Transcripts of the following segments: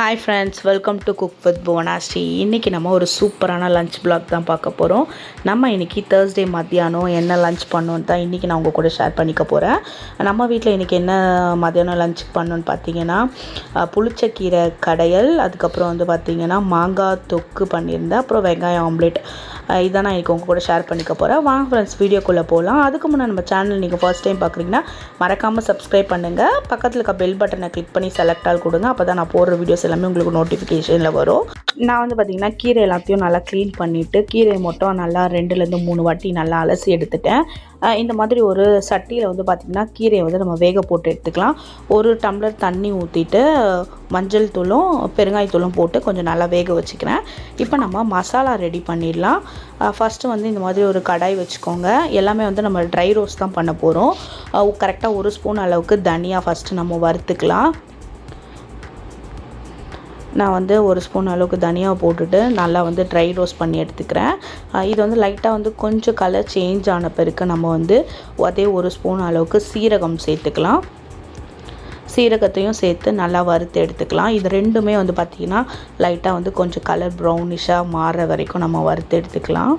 Hi friends welcome to cook with Bhuvanasri இன்றைக்கி நம்ம ஒரு சூப்பரான லஞ்ச் பிளாக் தான் பார்க்க போகிறோம் நம்ம இன்றைக்கி தேர்ஸ்டே மத்தியானம் என்ன லஞ்ச் பண்ணோன்னு தான் இன்றைக்கி நான் உங்கள் கூட ஷேர் பண்ணிக்க போகிறேன் நம்ம வீட்டில் இன்றைக்கி என்ன மத்தியானம் லஞ்ச் பண்ணோன்னு பார்த்தீங்கன்னா புளிச்சக்கீரை கடையல் அதுக்கப்புறம் வந்து பார்த்திங்கன்னா மாங்காய் தொக்கு பண்ணியிருந்தேன். அப்புறம் வெங்காயம் ஆம்லேட் இதான் நான் இன்றைக்கி உங்கள் கூட ஷேர் பண்ணிக்க போகிறேன் வாங்க ஃப்ரெண்ட்ஸ் வீடியோக்குள்ளே போகலாம் அதுக்கு முன்னே நம்ம சேனல் நீங்கள் ஃபர்ஸ்ட் டைம் பார்க்குறீங்கன்னா மறக்காமல் சப்ஸ்கிரைப் பண்ணுங்கள் பக்கத்தில் இருக்க பெல் பட்டனை கிளிக் பண்ணி செலக்ட் ஆல் கொடுங்க. அப்போ தான் நான் போடுற வீடியோஸ் எல்லாமே உங்களுக்கு நோட்டிஃபிகேஷனில் வரும். நான் வந்து பார்த்திங்கன்னா கீரை எல்லாத்தையும் நல்லா க்ளீன் பண்ணிவிட்டு கீரை மட்டும் நல்லா ரெண்டுலேருந்து மூணு வாட்டி நல்லா அலசி எடுத்துட்டேன். இந்த மாதிரி ஒரு சட்டியில் வந்து பார்த்திங்கன்னா கீரையை வந்து நம்ம வேக போட்டு எடுத்துக்கலாம். ஒரு டம்ளர் தண்ணி ஊற்றிட்டு மஞ்சள் தூளும் பெருங்காயத்தூளும் போட்டு கொஞ்சம் நல்லா வேக வச்சுக்கிறேன். இப்போ நம்ம மசாலா ரெடி பண்ணிடலாம். ஃபஸ்ட்டு வந்து இந்த மாதிரி ஒரு கடாய் வச்சுக்கோங்க. எல்லாமே வந்து நம்ம ட்ரை ரோஸ்ட் தான் பண்ண போகிறோம் கரெக்டாக ஒரு ஸ்பூன் அளவுக்கு தனியாக ஃபஸ்ட்டு நம்ம வறுத்துக்கலாம். நான் வந்து ஒரு ஸ்பூன் அளவுக்கு தனியாக போட்டுட்டு நல்லா வந்து ட்ரை ரோஸ்ட் பண்ணி எடுத்துக்கிறேன். இது வந்து லைட்டாக வந்து கொஞ்சம் கலர் சேஞ்ச் ஆன பிறகு நம்ம வந்து அதே ஒரு ஸ்பூன் அளவுக்கு சீரகம் சேர்த்துக்கலாம். சீரகத்தையும் சேர்த்து நல்லா வறுத்து எடுத்துக்கலாம். இது ரெண்டுமே வந்து பார்த்திங்கன்னா லைட்டாக வந்து கொஞ்சம் கலர் ப்ரௌனிஷாக மாறுற வரைக்கும் நம்ம வறுத்து எடுத்துக்கலாம்.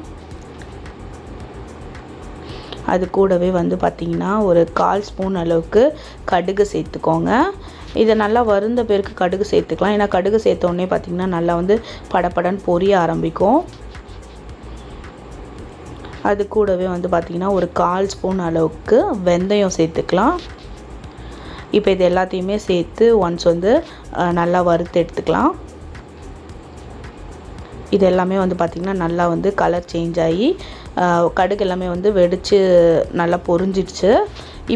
அது கூடவே வந்து பார்த்திங்கன்னா ஒரு கால் ஸ்பூன் அளவுக்கு கடுகு சேர்த்துக்கோங்க. இதை நல்லா வருந்த பேருக்கு கடுகு சேர்த்துக்கலாம். ஏன்னா கடுகு சேர்த்த உடனே பார்த்திங்கன்னா நல்லா வந்து படப்படன்னு பொரிய ஆரம்பிக்கும். அது கூடவே வந்து பார்த்திங்கன்னா ஒரு கால் ஸ்பூன் அளவுக்கு வெந்தயம் சேர்த்துக்கலாம். இப்போ இது எல்லாத்தையுமே சேர்த்து ஒன்ஸ் வந்து நல்லா வறுத்து எடுத்துக்கலாம். இது எல்லாமே வந்து பார்த்திங்கன்னா நல்லா வந்து கலர் சேஞ்ச் ஆகி கடுகு எல்லாமே வந்து வெடித்து நல்லா பொறிஞ்சிடுச்சு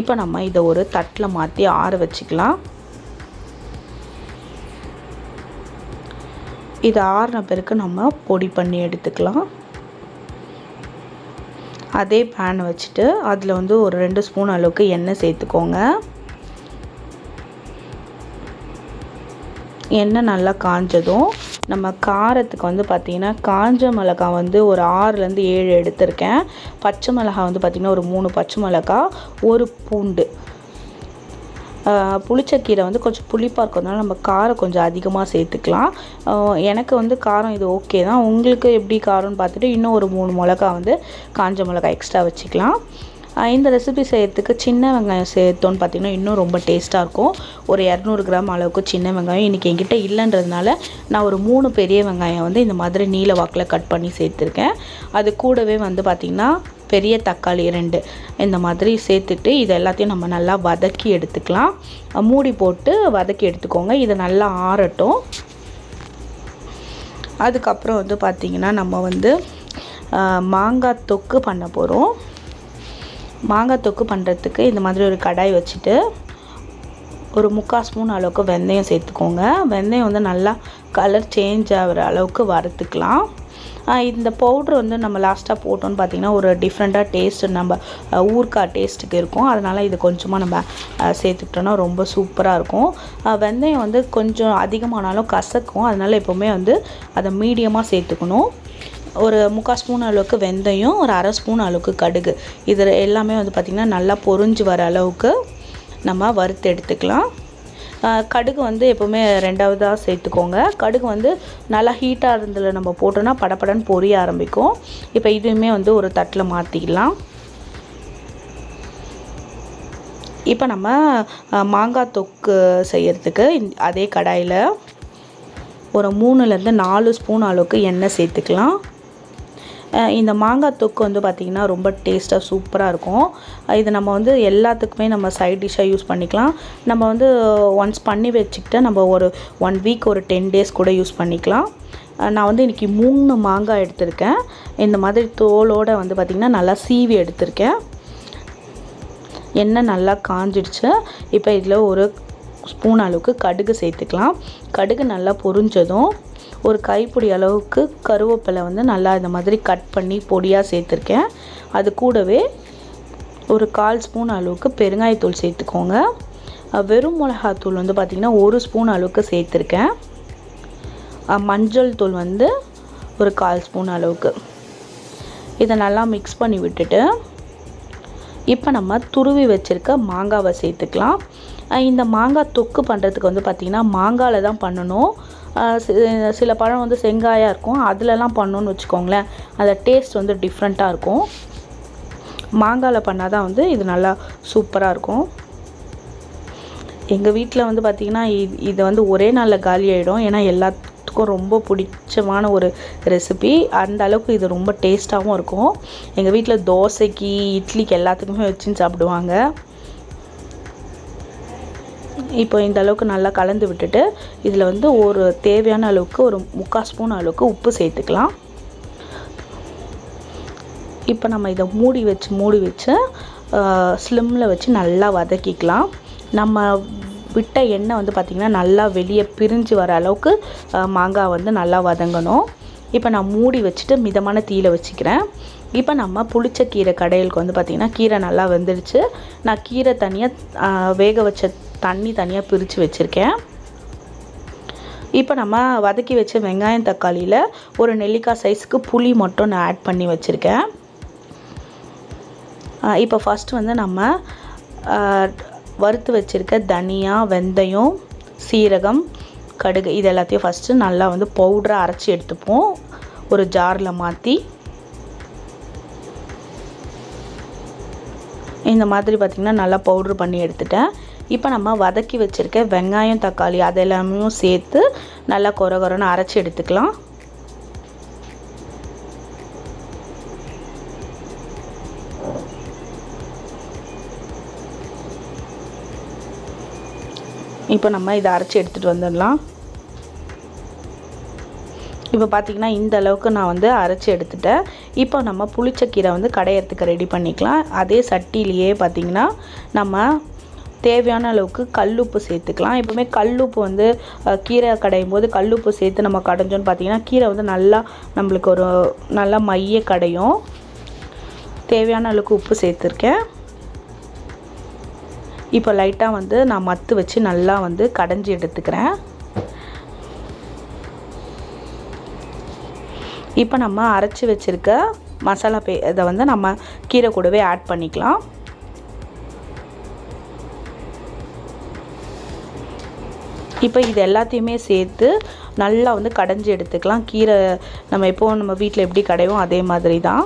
இப்போ நம்ம இதை ஒரு தட்டில் மாற்றி ஆற வச்சுக்கலாம். இது ஆறின பிறகு நம்ம பொடி பண்ணி எடுத்துக்கலாம். அதே பேன் வச்சுட்டு அதில் வந்து ஒரு ரெண்டு ஸ்பூன் அளவுக்கு எண்ணெய் சேர்த்துக்கோங்க. எண்ணெய் நல்லா காஞ்சதும் நம்ம காரத்துக்கு வந்து பார்த்திங்கன்னா காஞ்ச மிளகாய் வந்து ஒரு ஆறுலேருந்து ஏழு எடுத்திருக்கேன். பச்சை மிளகாய் வந்து பார்த்திங்கன்னா ஒரு மூணு பச்சை மிளகாய் ஒரு பூண்டு. புளிச்சக்கீரை வந்து கொஞ்சம் புளிப்பாக இருக்கிறதுனால நம்ம காரம் கொஞ்சம் அதிகமாக சேர்த்துக்கலாம். எனக்கு வந்து காரம் இது ஓகே தான். உங்களுக்கு எப்படி காரம்னு பார்த்துட்டு இன்னும் ஒரு மூணு மிளகா வந்து காஞ்ச மிளகா எக்ஸ்ட்ரா வச்சுக்கலாம். இந்த ரெசிபி செய்கிறதுக்கு சின்ன வெங்காயம் சேர்த்தோன்னு பார்த்தீங்கன்னா இன்னும் ரொம்ப டேஸ்ட்டாக இருக்கும். ஒரு இரநூறு கிராம் அளவுக்கு சின்ன வெங்காயம். இன்றைக்கி என்கிட்ட இல்லைன்றதுனால நான் ஒரு மூணு பெரிய வெங்காயம் வந்து இந்த மாதிரி நீல வாக்கில் கட் பண்ணி சேர்த்துருக்கேன். அது கூடவே வந்து பார்த்திங்கன்னா பெரிய தக்காளி ரெண்டு இந்த மாதிரி சேர்த்துட்டு இது எல்லாத்தையும் நம்ம நல்லா வதக்கி எடுத்துக்கலாம். மூடி போட்டு வதக்கி எடுத்துக்கோங்க. இது நல்லா ஆறட்டும். அதுக்கப்புறம் வந்து பார்த்திங்கன்னா நம்ம வந்து மாங்காய் தொக்கு பண்ண போகிறோம் மாங்காய் தொக்கு பண்ணுறதுக்கு இந்த மாதிரி ஒரு கடாய் வச்சுட்டு ஒரு முக்கால் ஸ்பூன் அளவுக்கு வெந்தயம் சேர்த்துக்கோங்க. வெந்தயம் வந்து நல்லா கலர் சேஞ்ச் ஆகிற அளவுக்கு வறுத்துக்கலாம். இந்த பவுட்ரு வந்து நம்ம லாஸ்ட்டாக போட்டோம்னு பார்த்தீங்கன்னா ஒரு டிஃப்ரெண்ட்டாக டேஸ்ட்டு நம்ம ஊர்க்கா டேஸ்ட்டுக்கு இருக்கும். அதனால் இது கொஞ்சமாக நம்ம சேர்த்துக்கிட்டோன்னா ரொம்ப சூப்பராக இருக்கும். வெந்தயம் வந்து கொஞ்சம் அதிகமானாலும் கசக்கும். அதனால் எப்போவுமே வந்து அதை மீடியமாக சேர்த்துக்கணும். ஒரு முக்கால் ஸ்பூன் அளவுக்கு வெந்தயம் ஒரு அரை ஸ்பூன் அளவுக்கு கடுகு. இது எல்லாமே வந்து பார்த்திங்கன்னா நல்லா பொரிஞ்சு வர அளவுக்கு நம்ம வறுத்து எடுத்துக்கலாம். கடுகு வந்து எப்போவுமே ரெண்டாவதாக சேர்த்துக்கோங்க. கடுகு வந்து நல்லா ஹீட்டாக இருந்ததில் நம்ம போட்டோன்னா படபடன்னு பொரிய ஆரம்பிக்கும். இப்போ இதுவுமே வந்து ஒரு தட்டில் மாற்றிக்கலாம் இப்போ நம்ம மாங்காய் தொக்கு செய்கிறதுக்கு அதே கடாயில் ஒரு மூணுலேருந்து நாலு ஸ்பூன் அளவுக்கு எண்ணெய் சேர்த்துக்கலாம். இந்த மாங்காய் தொக்கு வந்து பார்த்திங்கன்னா ரொம்ப டேஸ்ட்டாக சூப்பராக இருக்கும். இது நம்ம வந்து எல்லாத்துக்குமே நம்ம சைட் டிஷ்ஷாக யூஸ் பண்ணிக்கலாம். நம்ம வந்து ஒன்ஸ் பண்ணி வச்சுக்கிட்டு நம்ம ஒரு ஒன் வீக் ஒரு டென் டேஸ் கூட யூஸ் பண்ணிக்கலாம். நான் வந்து இன்றைக்கி மூணு மாங்காய் எடுத்திருக்கேன். இந்த மாதிரி தோலோடு வந்து பார்த்திங்கன்னா நல்லா சீவி எடுத்திருக்கேன். எண்ணெய் நல்லா காஞ்சிடுச்சு. இப்போ இதில் ஒரு ஸ்பூன் அளவுக்கு கடுகு சேர்த்துக்கலாம். கடுகு நல்லா பொரிஞ்சதும் ஒரு கைப்பிடி அளவுக்கு கருவேப்பிலை வந்து நல்லா இந்த மாதிரி கட் பண்ணி பொடியாக சேர்த்துருக்கேன். அது கூடவே ஒரு கால் ஸ்பூன் அளவுக்கு பெருங்காயத்தூள் சேர்த்துக்கோங்க. வெறும் மிளகாத்தூள் வந்து பார்த்திங்கன்னா ஒரு ஸ்பூன் அளவுக்கு சேர்த்துருக்கேன். மஞ்சள் தூள் வந்து ஒரு கால் ஸ்பூன் அளவுக்கு. இதை நல்லா மிக்ஸ் பண்ணி விட்டுட்டு இப்போ நம்ம துருவி வச்சுருக்க மாங்காவை சேர்த்துக்கலாம். இந்த மாங்காய் தொக்கு பண்ணுறதுக்கு வந்து பார்த்திங்கன்னா மாங்காவில் தான் பண்ணணும். சில பழம் வந்து செங்காயாக இருக்கும். அதுலலாம் பண்ணோன்னு வச்சுக்கோங்களேன். அந்த டேஸ்ட் வந்து டிஃப்ரெண்ட்டாக இருக்கும். மாங்காயில் பண்ணால் தான் வந்து இது நல்லா சூப்பராக இருக்கும். எங்கள் வீட்டில் வந்து பார்த்திங்கன்னா இது இது வந்து ஒரே நாளில் காலி ஆகிடும் ஏன்னா எல்லாத்துக்கும் ரொம்ப பிடிச்சமான ஒரு ரெசிபி அந்த அளவுக்கு இது ரொம்ப டேஸ்ட்டாகவும் இருக்கும். எங்கள் வீட்டில் தோசைக்கு இட்லிக்கு எல்லாத்துக்குமே வச்சு சாப்பிடுவாங்க. இப்போ இந்த அளவுக்கு நல்லா கலந்து விட்டுட்டு இதில் வந்து ஒரு தேவையான அளவுக்கு ஒரு முக்கால் ஸ்பூன் அளவுக்கு உப்பு சேர்த்துக்கலாம். இப்போ நம்ம இதை மூடி வச்சு மூடி வச்சு ஸ்லிம்மில் வச்சு நல்லா வதக்கிக்கலாம். நம்ம விட்ட எண்ணெய் வந்து பார்த்திங்கன்னா நல்லா வெளியே பிரிஞ்சு வர அளவுக்கு மாங்காய் வந்து நல்லா வதங்கணும். இப்போ நான் மூடி வச்சுட்டு மிதமான தீயில வச்சுக்கிறேன். இப்போ நம்ம புளிச்ச கீரை கடையிலுக்கு வந்து பார்த்திங்கன்னா கீரை நல்லா வெந்துடுச்சு. நான் கீரை தனியாக வேக வச்ச தண்ணி தனியாக பிரித்து வச்சுருக்கேன். இப்போ நம்ம வதக்கி வச்ச வெங்காயம் தக்காளியில் ஒரு நெல்லிக்காய் சைஸுக்கு புளி மட்டும் நான் ஆட் பண்ணி வச்சுருக்கேன். இப்போ ஃபஸ்ட்டு வந்து நம்ம வறுத்து வச்சுருக்க தனியா வெந்தயம் சீரகம் கடுகு இது எல்லாத்தையும் ஃபஸ்ட்டு நல்லா வந்து பவுடராக அரைச்சி எடுத்துப்போம். ஒரு ஜாரில் மாற்றி இந்த மாதிரி பார்த்திங்கன்னா நல்லா பவுட்ரு பண்ணி எடுத்துட்டேன். இப்போ நம்ம வதக்கி வச்சுருக்க வெங்காயம் தக்காளி அது எல்லாமே சேர்த்து நல்லா கொர கொரன்னு அரைச்சி எடுத்துக்கலாம். இப்போ நம்ம இதை அரைச்சி எடுத்துகிட்டு வந்துடலாம். இப்போ பார்த்திங்கன்னா இந்த அளவுக்கு நான் வந்து அரைச்சி எடுத்துட்டேன். இப்போ நம்ம புளிச்சக்கீரை வந்து கடையறதுக்கு ரெடி பண்ணிக்கலாம். அதே சட்டிலேயே பார்த்திங்கன்னா நம்ம தேவையான அளவுக்கு கல்லுப்பு சேர்த்துக்கலாம். எப்பவுமே கல்லுப்பு வந்து கீரை கடையும் போது கல்லுப்பு சேர்த்து நம்ம கடைஞ்சோன்னு பார்த்தீங்கன்னா கீரை வந்து நல்லா நம்மளுக்கு ஒரு நல்லா மைய கடையும். தேவையான அளவுக்கு உப்பு சேர்த்துருக்கேன். இப்போ லைட்டாக வந்து நான் மத்து வச்சு நல்லா வந்து கடைஞ்சி எடுத்துக்கிறேன். இப்போ நம்ம அரைச்சி வச்சுருக்க மசாலா பே இதை வந்து நம்ம கீரை கூடவே ஆட் பண்ணிக்கலாம். இப்போ இது எல்லாத்தையுமே சேர்த்து நல்லா வந்து கடைஞ்சி எடுத்துக்கலாம். கீரை நம்ம எப்போவும் நம்ம வீட்டில் எப்படி கடைவோம் அதே மாதிரி தான்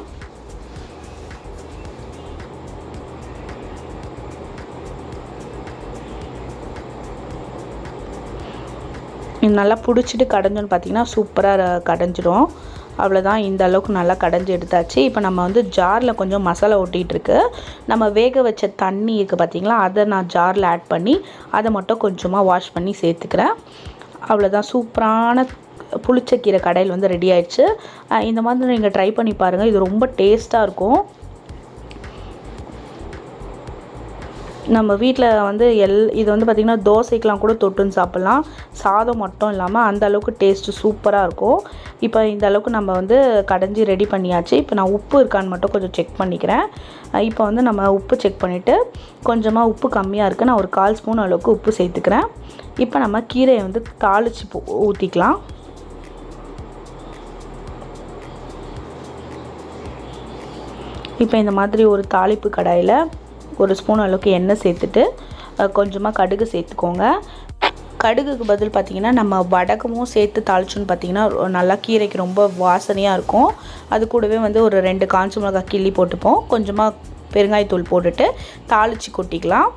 இது நல்லா பிடிச்சிட்டு கடைஞ்சோன்னு பார்த்தீங்கன்னா சூப்பராக கடைஞ்சிடும். அவ்வளோதான் இந்த அளவுக்கு நல்லா கடைஞ்சி எடுத்தாச்சு. இப்போ நம்ம வந்து ஜாரில் கொஞ்சம் மசாலா ஒட்டிகிட்ருக்கு நம்ம வேக வச்ச தண்ணி இருக்குது பார்த்தீங்களா அதை நான் ஜாரில் ஆட் பண்ணி அதை மட்டும் கொஞ்சமாக வாஷ் பண்ணி சேர்த்துக்கிறேன். அவ்வளோதான் சூப்பரான புளிச்சக்கீரை கடையில் வந்து ரெடி ஆயிடுச்சு. இந்த மாதிரி நீங்கள் ட்ரை பண்ணி பாருங்கள் இது ரொம்ப டேஸ்ட்டாக இருக்கும். நம்ம வீட்டில் வந்து எல் இது வந்து பார்த்திங்கன்னா தோசைக்கெலாம் கூட தொட்டுன்னு சாப்பிட்லாம். சாதம் மட்டும் இல்லாமல் அந்த அளவுக்கு டேஸ்ட்டு சூப்பராக இருக்கும். இப்போ இந்த அளவுக்கு நம்ம வந்து கடைஞ்சி ரெடி பண்ணியாச்சு. இப்போ நான் உப்பு இருக்கான்னு மட்டும் கொஞ்சம் செக் பண்ணிக்கிறேன். இப்போ வந்து நம்ம உப்பு செக் பண்ணிவிட்டு கொஞ்சமாக உப்பு கம்மியாக இருக்குது நான் ஒரு கால் ஸ்பூன் அளவுக்கு உப்பு சேர்த்துக்கிறேன். இப்போ நம்ம கீரையை வந்து தாளித்து ஊற்றிக்கலாம் இப்போ இந்த மாதிரி ஒரு தாளிப்பு கடாயில் ஒரு ஸ்பூன் அளவுக்கு எண்ணெய் சேர்த்துட்டு கொஞ்சமாக கடுகு சேர்த்துக்கோங்க. கடுகுக்கு பதில் பார்த்திங்கன்னா நம்ம வடகமும் சேர்த்து தாளிச்சோன்னு பார்த்தீங்கன்னா நல்லா கீரைக்கு ரொம்ப வாசனையாக இருக்கும். அது கூடவே வந்து ஒரு ரெண்டு காஞ்ச மிளகாய் கிள்ளி போட்டுப்போம். கொஞ்சமாக பெருங்காயத்தூள் போட்டுட்டு தாளித்து கொட்டிக்கலாம்.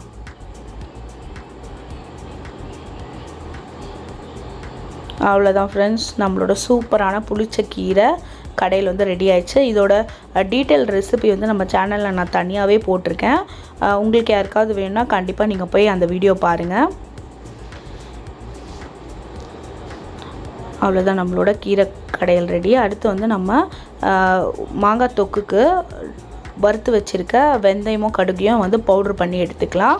அவ்வளோதான் ஃப்ரெண்ட்ஸ் நம்மளோட சூப்பரான புளிச்ச கீரை. கடையில் வந்து ரெடி ஆயிடுச்சு. இதோட டீட்டெயில் ரெசிபி வந்து நம்ம சேனலில் நான் தனியாகவே போட்டிருக்கேன். உங்களுக்கு யாருக்காவது வேணும்னா கண்டிப்பாக நீங்கள் போய் அந்த வீடியோ பாருங்கள் அவ்வளோதான் நம்மளோட கீரை கடையில் ரெடி அடுத்து வந்து நம்ம மாங்காய் தொக்குக்கு வறுத்து வச்சுருக்க வெந்தயமும் கடுகையும் வந்து பவுட்ரு பண்ணி எடுத்துக்கலாம்.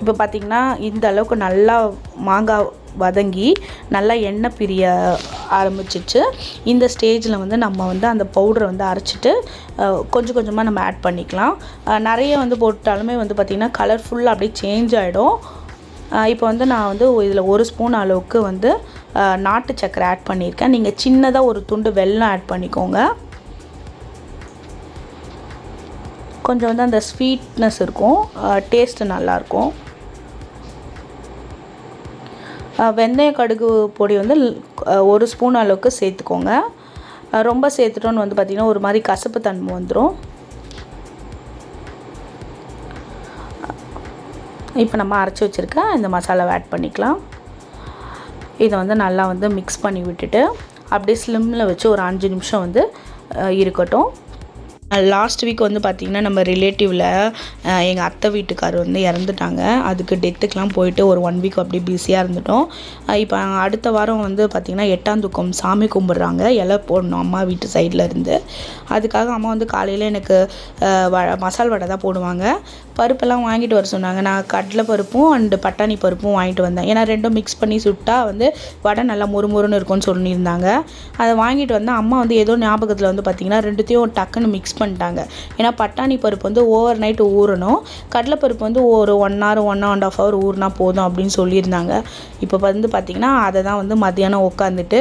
இப்போ பார்த்திங்கன்னா இந்த அளவுக்கு நல்லா மாங்காய் வதங்கி நல்லா எண்ணெய் பிரிய ஆரம்பிச்சிச்சு. இந்த ஸ்டேஜில் வந்து நம்ம வந்து அந்த பவுடரை வந்து அரைச்சிட்டு கொஞ்சம் கொஞ்சமாக நம்ம ஆட் பண்ணிக்கலாம். நிறைய வந்து போட்டாலுமே வந்து பார்த்திங்கன்னா கலர் ஃபுல்லாக அப்படியே சேஞ்ச் ஆகிடும் இப்போ வந்து நான் வந்து இதில் ஒரு ஸ்பூன் அளவுக்கு வந்து நாட்டு சக்கரை ஆட் பண்ணியிருக்கேன். நீங்கள் சின்னதாக ஒரு துண்டு வெல்லம் ஆட் பண்ணிக்கோங்க. கொஞ்சம் வந்து அந்த ஸ்வீட்னஸ் இருக்கும். டேஸ்ட்டு நல்லாயிருக்கும் வெந்தய கடுகு பொடி வந்து ஒரு ஸ்பூன் அளவுக்கு சேர்த்துக்கோங்க. ரொம்ப சேர்த்துட்டோன்னு வந்து பார்த்திங்கன்னா ஒரு மாதிரி கசப்பு தன்மை வந்துடும் இப்போ நம்ம அரைச்சி வச்சுருக்க இந்த மசாலாவை ஆட் பண்ணிக்கலாம். இதை வந்து நல்லா வந்து மிக்ஸ் பண்ணி விட்டுட்டு அப்படியே ஸ்லிம்மில் வச்சு ஒரு அஞ்சு நிமிஷம் வந்து இருக்கட்டும். லாஸ்ட் வீக் வந்து பார்த்திங்கன்னா நம்ம ரிலேட்டிவில் எங்கள் அத்தை வீட்டுக்கார் வந்து இறந்துட்டாங்க. அதுக்கு டெத்துக்கெலாம் போயிட்டு ஒரு ஒன் வீக் அப்படியே பிஸியாக இருந்துட்டோம். இப்போ அடுத்த வாரம் வந்து பார்த்திங்கன்னா எட்டாம் துக்கம் சாமி கும்பிட்றாங்க. இலை போடணும் அம்மா வீட்டு சைடில் இருந்து. அதுக்காக அம்மா வந்து காலையில் எனக்கு வ மசால் வடை தான் போடுவாங்க. பருப்பெல்லாம் வாங்கிட்டு வர சொன்னாங்க. நான் கடலை பருப்பும் அண்டு பட்டாணி பருப்பும் வாங்கிட்டு வந்தேன். ஏன்னா ரெண்டும் மிக்ஸ் பண்ணி சுட்டா வந்து வடை நல்லா முறுமுறுன்னு இருக்கும்னு சொல்லியிருந்தாங்க. அதை வாங்கிட்டு வந்தால் அம்மா வந்து ஏதோ ஞாபகத்தில் வந்து பார்த்திங்கன்னா ரெண்டுத்தையும் டக்குன்னு மிக்ஸ் பண்ணி பண்ணிட்டாங்க. ஏன்னா பட்டாணி பருப்பு வந்து ஓவர் நைட் ஊறணும். கடலைப்பருப்பு வந்து ஒரு one hour one and half hour ஊறினா போதும் அப்படின்னு சொல்லியிருந்தாங்க. இப்போ வந்து பார்த்திங்கன்னா அதை தான் வந்து மத்தியானம் உட்காந்துட்டு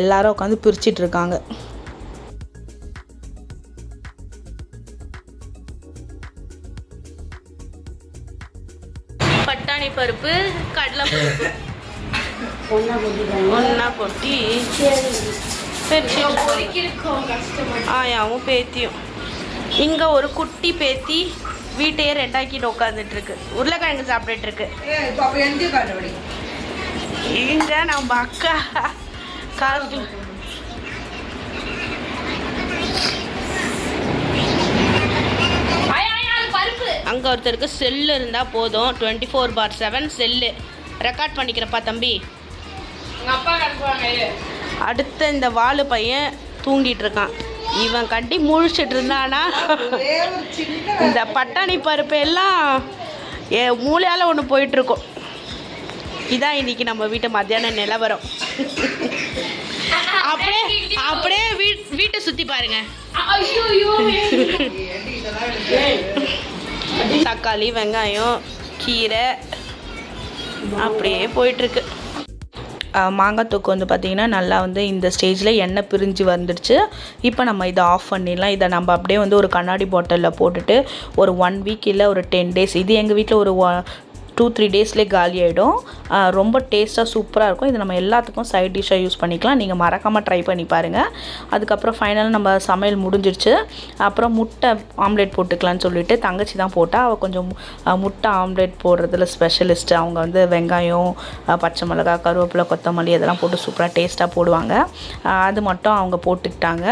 எல்லாரும் உட்காந்து பிரிச்சிட்டு இருக்காங்க. பட்டாணி பருப்பு கடலை பருப்பு. ஒன்றா கொட்டி ஆயாவும் பேத்தியும். இங்கே ஒரு குட்டி பேத்தி வீட்டையே ரெண்டாக்கிட்டு உட்காந்துட்டு இருக்கு உருளைக்கிழங்கு சாப்பிட்டுட்டு இருக்கு இங்க நம்ம அக்கா காசு அங்கே ஒருத்தருக்கு செல்லு இருந்தால் போதும். டுவெண்ட்டி ஃபோர் பார் செவன் செல்லு ரெக்கார்ட் பண்ணிக்கிறப்பா தம்பி. அடுத்த இந்த வாலு பையன் தூங்கிட்டு இருக்கான். இவன் கட்டி முழிச்சிட்டு இருந்தானா? இந்த பட்டாணி பருப்பு எல்லாம் ஏ மூளையால் ஒன்று போயிட்டுருக்கோம். இதான் இன்னைக்கு நம்ம வீட்டு மத்தியான நிலவரம். அப்படியே அப்படியே வீட் வீட்டை சுற்றி பாருங்க. தக்காளி வெங்காயம் கீரை அப்படியே போயிட்டுருக்கு. மாங்காய் தொக்கு வந்து பார்த்திங்கன்னா நல்லா வந்து இந்த ஸ்டேஜில் எண்ணெய் பிரிஞ்சு வந்துடுச்சு. இப்போ நம்ம இதை ஆஃப் பண்ணிடலாம். இதை நம்ம அப்படியே வந்து ஒரு கண்ணாடி பாட்டிலில் போட்டுட்டு ஒரு ஒன் வீக் இல்லை ஒரு டென் டேஸ் இது எங்கள் வீட்டில் ஒரு டூ த்ரீ டேஸ்லேயே காலி ஆகிடும் ரொம்ப டேஸ்ட்டாக சூப்பராக இருக்கும். இது நம்ம எல்லாத்துக்கும் சைட் டிஷ்ஷாக யூஸ் பண்ணிக்கலாம். நீங்கள் மறக்காமல் ட்ரை பண்ணி பாருங்கள் அதுக்கப்புறம் ஃபைனலாக நம்ம சமையல் முடிஞ்சிருச்சு. அப்புறம் முட்டை ஆம்லேட் போட்டுக்கலான்னு சொல்லிட்டு தங்கச்சி தான் போட்டால் அவள் கொஞ்சம் முட்டை ஆம்லேட் போடுறதுல ஸ்பெஷலிஸ்ட்டு அவங்க வந்து வெங்காயம் பச்சை மிளகா கருவேப்பிலை கொத்தமல்லி இதெல்லாம் போட்டு சூப்பராக டேஸ்ட்டாக போடுவாங்க. அது மட்டும் அவங்க போட்டுக்கிட்டாங்க.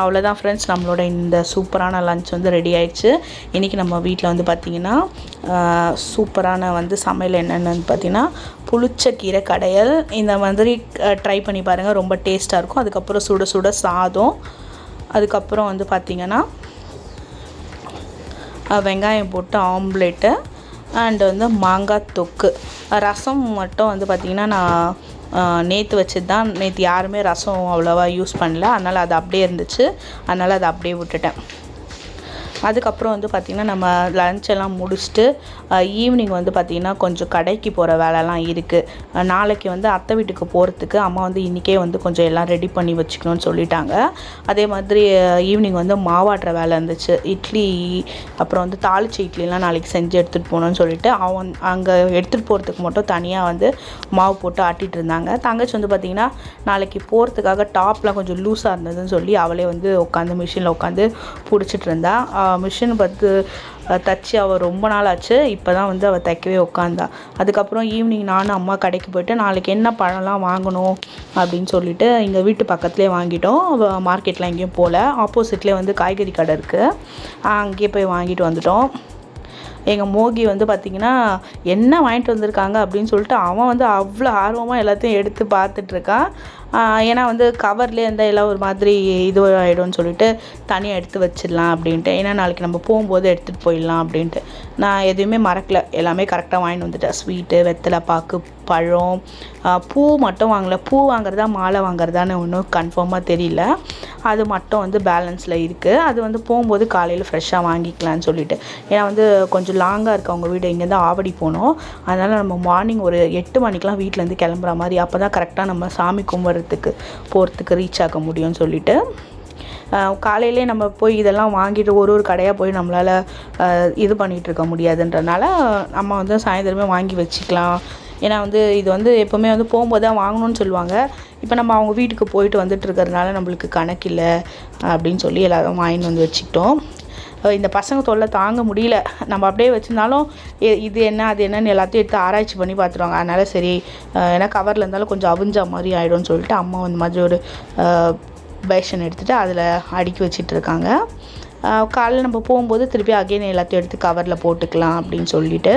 அவ்வளோதான் ஃப்ரெண்ட்ஸ் நம்மளோட இந்த சூப்பரான லன்ச் வந்து ரெடி ஆயிடுச்சு. இன்றைக்கி நம்ம வீட்டில் வந்து பார்த்திங்கன்னா சூப்பரான வந்து சமையல் என்னென்னு பார்த்தீங்கன்னா புளிச்ச கீரை கடையல். இந்த மாதிரி ட்ரை பண்ணி பாருங்கள் ரொம்ப டேஸ்ட்டாக இருக்கும். அதுக்கப்புறம் சுட சுட சாதம். அதுக்கப்புறம் வந்து பார்த்திங்கன்னா வெங்காயம் போட்டு ஆம்லேட்டு அண்டு வந்து மாங்காய் தொக்கு. ரசம் மட்டும் வந்து பார்த்திங்கன்னா நான் நேற்று வச்சது தான். நேற்று யாருமே ரசம் அவ்வளோவா யூஸ் பண்ணல. அதனால் அது அப்படியே இருந்துச்சு. அதனால் அதை அப்படியே விட்டுட்டேன். அதுக்கப்புறம் வந்து பார்த்திங்கன்னா நம்ம லஞ்ச் எல்லாம் முடிச்சுட்டு ஈவினிங் வந்து பார்த்திங்கன்னா கொஞ்சம் கடைக்கு போகிற வேலைலாம் இருக்குது நாளைக்கு வந்து அத்தை வீட்டுக்கு போகிறதுக்கு அம்மா வந்து இன்றைக்கே வந்து கொஞ்சம் எல்லாம் ரெடி பண்ணி வச்சுக்கணும்னு சொல்லிட்டாங்க. அதே மாதிரி ஈவினிங் வந்து மாவாட்டுற வேலை இருந்துச்சு. இட்லி அப்புறம் வந்து தாளிச்ச இட்லிலாம் நாளைக்கு செஞ்சு எடுத்துகிட்டு போகணும்னு சொல்லிட்டு அவன் அங்கே எடுத்துகிட்டு போகிறதுக்கு மட்டும் தனியாக வந்து மாவு போட்டு ஆட்டிகிட்டு இருந்தாங்க. தங்கச்சி வந்து பார்த்திங்கன்னா நாளைக்கு போகிறதுக்காக டாப்லாம் கொஞ்சம் லூஸாக இருந்ததுன்னு சொல்லி அவளே வந்து உட்காந்து மிஷினில் உட்காந்து பிடிச்சிட்டு இருந்தா. மிஷின் பார்த்து தச்சு. அவள் ரொம்ப நாள் ஆச்சு இப்போ தான் வந்து அவள் தைக்கவே உட்காந்தா அதுக்கப்புறம் ஈவினிங் நானும் அம்மா கடைக்கு போயிட்டு நாளைக்கு என்ன பழம்லாம் வாங்கணும்? அப்படின்னு சொல்லிட்டு எங்கள் வீட்டு பக்கத்துலேயே வாங்கிட்டோம். மார்க்கெட்டில் எங்கேயும் போகல ஆப்போசிட்லேயே வந்து காய்கறி கடை இருக்குது அங்கேயே போய் வாங்கிட்டு வந்துட்டோம். எங்கள் மோகி வந்து பார்த்திங்கன்னா என்ன வாங்கிட்டு வந்திருக்காங்க? அப்படின்னு சொல்லிட்டு அவன் வந்து அவ்வளோ ஆர்வமாக எல்லாத்தையும் எடுத்து பார்த்துட்ருக்கான் ஏன்னா வந்து கவர்லேயே இருந்தால் எல்லாம் ஒரு மாதிரி இது ஆகிடும்னு சொல்லிட்டு தனியாக எடுத்து வச்சிடலாம் அப்படின்ட்டு. ஏன்னா நாளைக்கு நம்ம போகும்போது எடுத்துகிட்டு போயிடலாம் அப்படின்ட்டு. நான் எதுவுமே மறக்கல. எல்லாமே கரெக்டாக வாங்கிட்டு வந்துட்டேன். ஸ்வீட்டு வெத்தலை பாக்கு பழம் பூ மட்டும் வாங்கலை. பூ வாங்குறதா மாலை வாங்குறதான்னு ஒன்றும் கன்ஃபார்மாக தெரியல. அது மட்டும் வந்து பேலன்ஸில் இருக்குது அது வந்து போகும்போது காலையில் ஃப்ரெஷ்ஷாக வாங்கிக்கலாம்னு சொல்லிட்டு. ஏன்னா வந்து கொஞ்சம் லாங்காக இருக்குது அவங்க வீடு இங்கேருந்து ஆவடி போனோம். அதனால் நம்ம மார்னிங் ஒரு எட்டு மணிக்கெலாம் வீட்டிலேருந்து கிளம்புற மாதிரி அப்போ தான் கரெக்டாக நம்ம சாமி கும்பிட்றதுக்கு போகிறதுக்கு ரீச் ஆக முடியும்னு சொல்லிட்டு. காலையிலே நம்ம போய் இதெல்லாம் வாங்கிட்டு ஒரு ஒரு கடையாக போய் நம்மளால் இது பண்ணிகிட்டு இருக்க முடியாதுன்றனால நம்ம வந்து சாயந்தரமே வாங்கி வச்சுக்கலாம். ஏன்னா வந்து இது வந்து எப்போவுமே வந்து போகும்போது தான் வாங்கணும்னு சொல்லுவாங்க. இப்போ நம்ம அவங்க வீட்டுக்கு போயிட்டு வந்துட்டு இருக்கிறதுனால நம்மளுக்கு கணக்கில்லை அப்படின்னு சொல்லி எல்லாரும் வாங்கிட்டு வந்து வச்சுக்கிட்டோம். இந்த பசங்க தொல்லை தாங்க முடியல. நம்ம அப்படியே வச்சுருந்தாலும் இது என்ன அது என்னன்னு எல்லாத்தையும் எடுத்து ஆராய்ச்சி பண்ணி பார்த்துருவாங்க. அதனால் சரி ஏன்னா கவரில் இருந்தாலும் கொஞ்சம் அவிஞ்ச மாதிரி ஆகிடும்னு சொல்லிட்டு அம்மா அந்த மாதிரி ஒரு பேஷன் எடுத்துகிட்டு அதில் அடுக்கி வச்சிட்டு இருக்காங்க. காலையில் நம்ம போகும்போது திருப்பி அகைன் எல்லாத்தையும் எடுத்து கவரில் போட்டுக்கலாம் அப்படின்னு சொல்லிட்டு.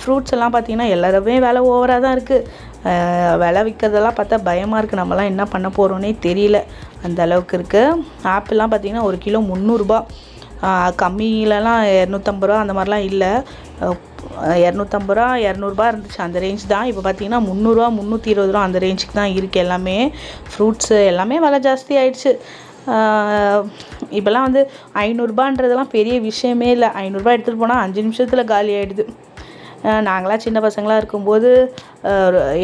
ஃப்ரூட்ஸ் எல்லாம் பார்த்தீங்கன்னா எல்லாருமே விலை ஓவராக தான் இருக்குது விலை விற்கிறதெல்லாம் பார்த்தா பயமாக இருக்குது நம்மலாம் என்ன பண்ண போகிறோன்னே தெரியல. அந்த அளவுக்கு இருக்குது ஆப்பிள்லாம் பார்த்தீங்கன்னா ஒரு கிலோ முந்நூறுரூபா கம்மியிலலாம் இரநூத்தம்பது ரூபா அந்த மாதிரிலாம் இல்லை. இரநூத்தம்பது ரூபா இரநூறுபா இருந்துச்சு. அந்த ரேஞ்ச் தான். இப்போ பார்த்தீங்கன்னா முந்நூறுரூவா முந்நூற்றி இருபது ரூபா அந்த ரேஞ்சுக்கு தான் இருக்குது எல்லாமே. ஃப்ரூட்ஸு எல்லாமே விலை ஜாஸ்தி ஆயிடுச்சு. இப்போல்லாம் வந்து ஐநூறுரூபான்றதெல்லாம் பெரிய விஷயமே இல்லை. ஐநூறுரூபா எடுத்துகிட்டு போனால் அஞ்சு நிமிஷத்தில் காலி ஆகிடுது நாங்களாம் சின்ன பசங்களாக இருக்கும்போது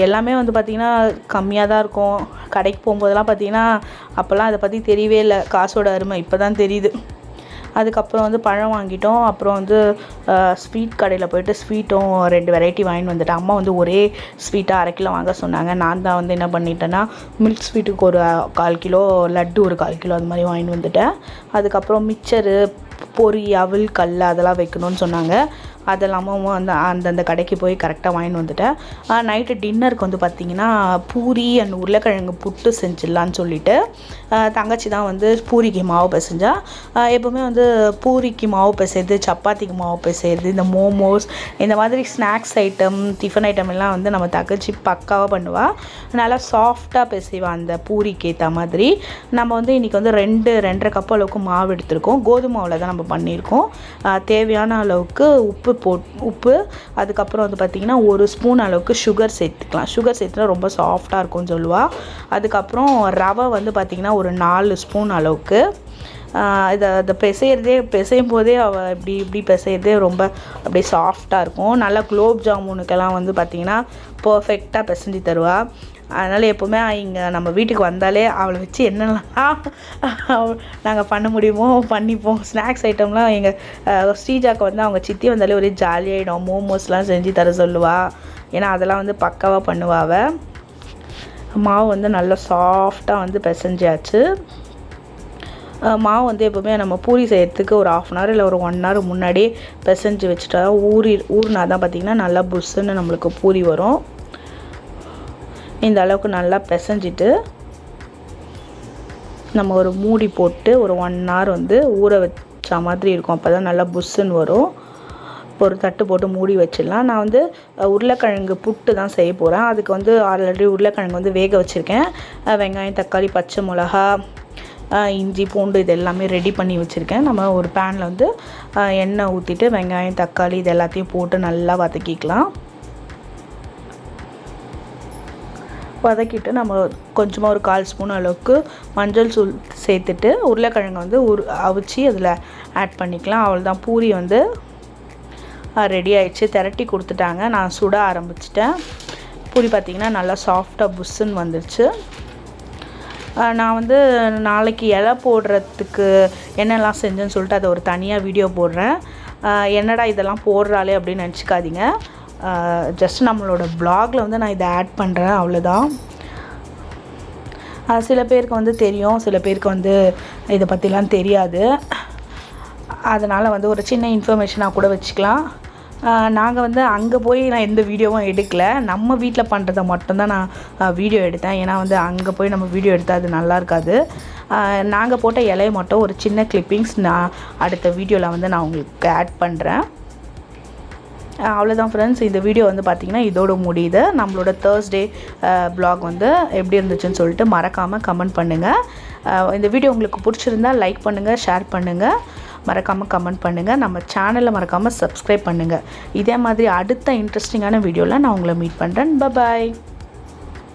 எல்லாமே வந்து பார்த்திங்கன்னா கம்மியாக தான் இருக்கும். கடைக்கு போகும்போதெல்லாம் பார்த்திங்கன்னா அப்போல்லாம் அதை பற்றி தெரியவே இல்லை. காசோட அருமை இப்போ தான் தெரியுது. அதுக்கப்புறம் வந்து பழம் வாங்கிட்டோம். அப்புறம் வந்து ஸ்வீட் கடையில் போயிட்டு ஸ்வீட்டும் ரெண்டு வெரைட்டி வாங்கிட்டு வந்துட்டேன். அம்மா வந்து ஒரே ஸ்வீட்டாக அரை கிலோ வாங்க சொன்னாங்க. நான் தான் வந்து என்ன பண்ணிட்டேன்னா மில்க் ஸ்வீட்டுக்கு ஒரு கால் கிலோ லட்டு ஒரு கால் கிலோ அது மாதிரி வாங்கிட்டு வந்துட்டேன். அதுக்கப்புறம் மிக்சரு பொரி அவல் கல் அதெல்லாம் வைக்கணும்னு சொன்னாங்க. அதெல்லாமும் அந்த அந்தந்த கடைக்கு போய் கரெக்டாக வாங்கிட்டு வந்துட்டேன் நைட்டு டின்னருக்கு வந்து பார்த்திங்கன்னா பூரி அண்ட் உருளைக்கிழங்கு புட்டு செஞ்சிடலான்னு சொல்லிட்டு தங்கச்சி தான் வந்து பூரிக்கு மாவு பிசைஞ்சா. எப்போவுமே வந்து பூரிக்கு மாவு பிசைறது சப்பாத்திக்கு மாவு பிசைறது இந்த மோமோஸ் இந்த மாதிரி ஸ்நாக்ஸ் ஐட்டம் டிஃபன் ஐட்டம் எல்லாம் வந்து நம்ம தங்கச்சி பக்காவாக பண்ணுவாள் நல்லா சாஃப்டாக பிசைவாள் அந்த பூரிக்கு ஏற்ற மாதிரி. நம்ம வந்து இன்றைக்கி வந்து ரெண்டு ரெண்டரை கப் அளவுக்கு மாவு எடுத்திருக்கோம். கோதுமை மாவில் தான் நம்ம பண்ணியிருக்கோம். தேவையான அளவுக்கு உப்பு போ உப்பு அதுக்கப்புறம் வந்து பார்த்திங்கன்னா ஒரு ஸ்பூன் அளவுக்கு சுகர் சேர்த்துக்கலாம். சுகர் சேர்த்துனா ரொம்ப சாஃப்டாக இருக்கும்னு சொல்லுவாள் அதுக்கப்புறம் ரவை வந்து பார்த்திங்கன்னா ஒரு நாலு ஸ்பூன் அளவுக்கு. இதை அதை பிசையிறதே பிசையும் போதே அவள் இப்படி இப்படி பிசையிறதே ரொம்ப அப்படியே சாஃப்டாக இருக்கும். நல்லா குலோப் ஜாமுனுக்கெல்லாம் வந்து பார்த்திங்கன்னா பர்ஃபெக்டாக பிசைஞ்சு தருவாள் அதனால் எப்போவுமே இங்கே நம்ம வீட்டுக்கு வந்தாலே அவளை வச்சு என்னென்னலாம் நாங்கள் பண்ண முடியுமோ பண்ணிப்போம். ஸ்நாக்ஸ் ஐட்டம்லாம் எங்கள் ஸ்ரீஜாக்கு வந்து அவங்க சித்தி வந்தாலே ஒரே ஜாலியாகிடும் மோமோஸ்லாம் செஞ்சு தர சொல்லுவாள் ஏன்னா அதெல்லாம் வந்து பக்காவாக பண்ணுவா மாவு வந்து நல்லா சாஃப்டாக வந்து பிசைஞ்சாச்சு. மாவு வந்து எப்போவுமே நம்ம பூரி செய்கிறதுக்கு ஒரு ஆஃப் அன் ஹவர் இல்லை ஒரு ஒன் ஹவர் முன்னாடியே பிசைஞ்சு வச்சுட்டா ஊறி ஊறினா தான் பார்த்திங்கன்னா நல்லா புஷ்ஷுன்னு நம்மளுக்கு பூரி வரும். இந்த அளவுக்கு நல்லா பிசைஞ்சிட்டு நம்ம ஒரு மூடி போட்டு ஒரு ஒன் ஹவர் வந்து ஊற வச்ச மாதிரி இருக்கும். அப்போ தான் நல்லா புஷ்ஷுன்னு வரும். இப்போ ஒரு தட்டு போட்டு மூடி வச்சிடலாம். நான் வந்து உருளைக்கிழங்கு புட்டு தான் செய்ய போகிறேன் அதுக்கு வந்து ஆல்ரெடி உருளைக்கிழங்கு வந்து வேக வச்சுருக்கேன். வெங்காயம் தக்காளி பச்சை மிளகா இஞ்சி பூண்டு இது எல்லாமே ரெடி பண்ணி வச்சுருக்கேன். நம்ம ஒரு பேனில் வந்து எண்ணெய் ஊற்றிட்டு வெங்காயம் தக்காளி இது எல்லாத்தையும் போட்டு நல்லா வதக்கிக்கலாம். வதக்கிட்டு நம்ம கொஞ்சமாக ஒரு கால் ஸ்பூன் அளவுக்கு மஞ்சள் தூள் சேர்த்துட்டு உருளைக்கிழங்கு வந்து உரு அவிச்சு அதில் ஆட் பண்ணிக்கலாம். அவ்வளோதான் பூரி வந்து ரெடி ஆயிடுச்சு. திரட்டி கொடுத்துட்டாங்க. நான் சுட ஆரம்பிச்சிட்டேன். பூரி பார்த்திங்கன்னா நல்லா சாஃப்டாக புஷ்ஷுன்னு வந்துருச்சு. நான் வந்து நாளைக்கு இலை போடுறதுக்கு என்னெல்லாம் செஞ்சேன்னு சொல்லிட்டு அதை ஒரு தனியாக வீடியோ போடுறேன். என்னடா இதெல்லாம் போடுறாளே அப்படின்னு நினச்சிக்காதீங்க. ஜஸ்ட் நம்மளோட ப்ளாகில் வந்து நான் இதை ஆட் பண்ணுறேன் அவ்வளோதான் சில பேருக்கு வந்து தெரியும் சில பேருக்கு வந்து இதை பற்றிலாம் தெரியாது. அதனால் வந்து ஒரு சின்ன இன்ஃபர்மேஷனாக கூட வச்சுக்கலாம். நாங்கள் வந்து அங்கே போய் நான் எந்த வீடியோவும் எடுக்கல. நம்ம வீட்டில் பண்ணுறத மட்டும்தான் நான் வீடியோ எடுத்தேன். ஏன்னா வந்து அங்கே போய் நம்ம வீடியோ எடுத்தால் அது நல்லா இருக்காது. நாங்கள் போட்ட இலையை மட்டும் ஒரு சின்ன கிளிப்பிங்ஸ் நான் அடுத்த வீடியோவில் வந்து நான் உங்களுக்கு ஆட் பண்ணுறேன் அவ்வளோதான் ஃப்ரெண்ட்ஸ் இந்த வீடியோ வந்து பார்த்திங்கன்னா இதோட முடியுது. நம்மளோட தேர்ஸ்டே ப்ளாக் வந்து எப்படி இருந்துச்சுன்னு சொல்லிட்டு மறக்காமல் கமெண்ட் பண்ணுங்கள் இந்த வீடியோ உங்களுக்கு பிடிச்சிருந்தா லைக் பண்ணுங்கள் ஷேர் பண்ணுங்கள் மறக்காமல் கமெண்ட் பண்ணுங்கள் நம்ம சேனலை மறக்காமல் சப்ஸ்கிரைப் பண்ணுங்கள் இதே மாதிரி அடுத்த இன்ட்ரெஸ்டிங்கான வீடியோவில் நான் உங்களை மீட் பண்ணுறேன் பாய்